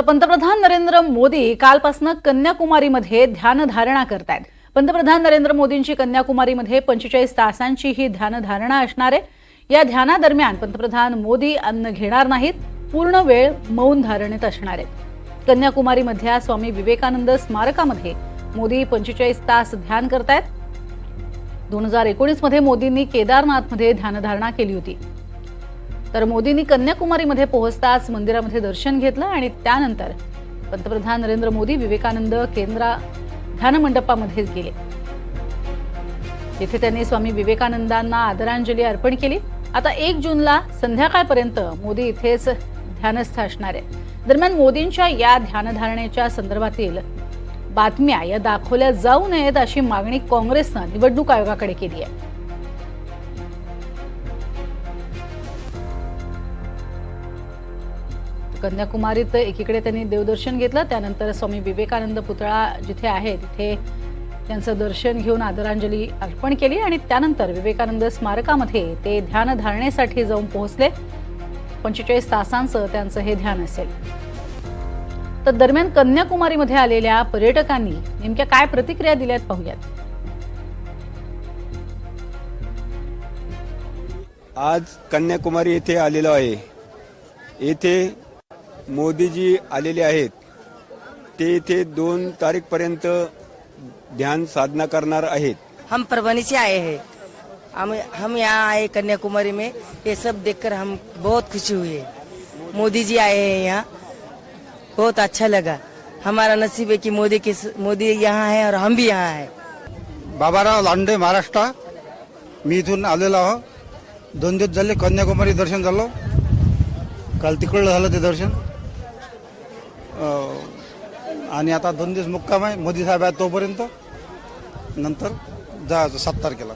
तर पंतप्रधान नरेंद्र मोदी कालपासून कन्याकुमारीमध्ये ध्यानधारणा करतायत. पंतप्रधान नरेंद्र मोदींची कन्याकुमारीमध्ये पंचेचाळीस तासांची ही ध्यानधारणा असणार आहे. या ध्यानादरम्यान पंतप्रधान मोदी अन्न घेणार नाहीत पूर्ण वेळ मौन धारणेत असणार आहेत. कन्याकुमारीमधल्या स्वामी विवेकानंद स्मारकामध्ये मोदी पंचेचाळीस तास ध्यान करतायत. दोन हजार एकोणीसमध्ये मोदींनी केदारनाथमध्ये ध्यानधारणा केली होती. तर मोदींनी कन्याकुमारीमध्ये पोहोचताच मंदिरामध्ये दर्शन घेतलं आणि त्यानंतर पंतप्रधान नरेंद्र मोदी विवेकानंद केंद्रा ध्यानमंडपामध्ये गेले. तिथे त्यांनी स्वामी विवेकानंदांना आदरांजली अर्पण केली. आता एक जूनला संध्याकाळपर्यंत मोदी इथेच ध्यानस्थ असणार आहे दरम्यान मोदींच्या या ध्यानधारणेच्या संदर्भातील बातम्या या दाखवल्या जाऊ नयेत अशी मागणी काँग्रेसनं निवडणूक आयोगाकडे केली आहे. कन्याकुमारीत एकीकडे त्यांनी देवदर्शन घेतलं त्यानंतर स्वामी विवेकानंद पुतळा जिथे आहे तिथे त्यांचं दर्शन घेऊन आदरांजली अर्पण केली आणि त्यानंतर विवेकानंद स्मारकामध्ये ते ध्यान धारणेसाठी जाऊन पोहोचले. पंचेचाळीस तासांचं त्यांचं हे ध्यान असेल. तर दरम्यान कन्याकुमारीमध्ये आलेल्या पर्यटकांनी नेमक्या काय प्रतिक्रिया दिल्यात पाहूयात. आज कन्याकुमारी येथे आलेलो आहे. येथे मोदीजी आलेले आहेत ते येथे दोन तारीखपर्यंत ध्यान साधना करणार आहेत. हम परभनी से आए हैं. हम हम यहाँ आए कन्याकुमारी में ये सब देखकर हम बहुत खुशी हुई है मोदी जी आए हैं यहाँ बहुत अच्छा लगा। हमारा नसीब है कि मोदी के मोदी यहाँ है और हम भी यहाँ है। बाबाराव लांडे महाराष्ट्र। मी इथून आलेलो आहो. दोन दिवस झाले कन्याकुमारी दर्शन झालं. काल तिकडलं झालं ते दर्शन. आणि आता दोन दिवस मुक्काम आहे मोदी साहेब आहे तोपर्यंत. नंतर जा सात तारखेला.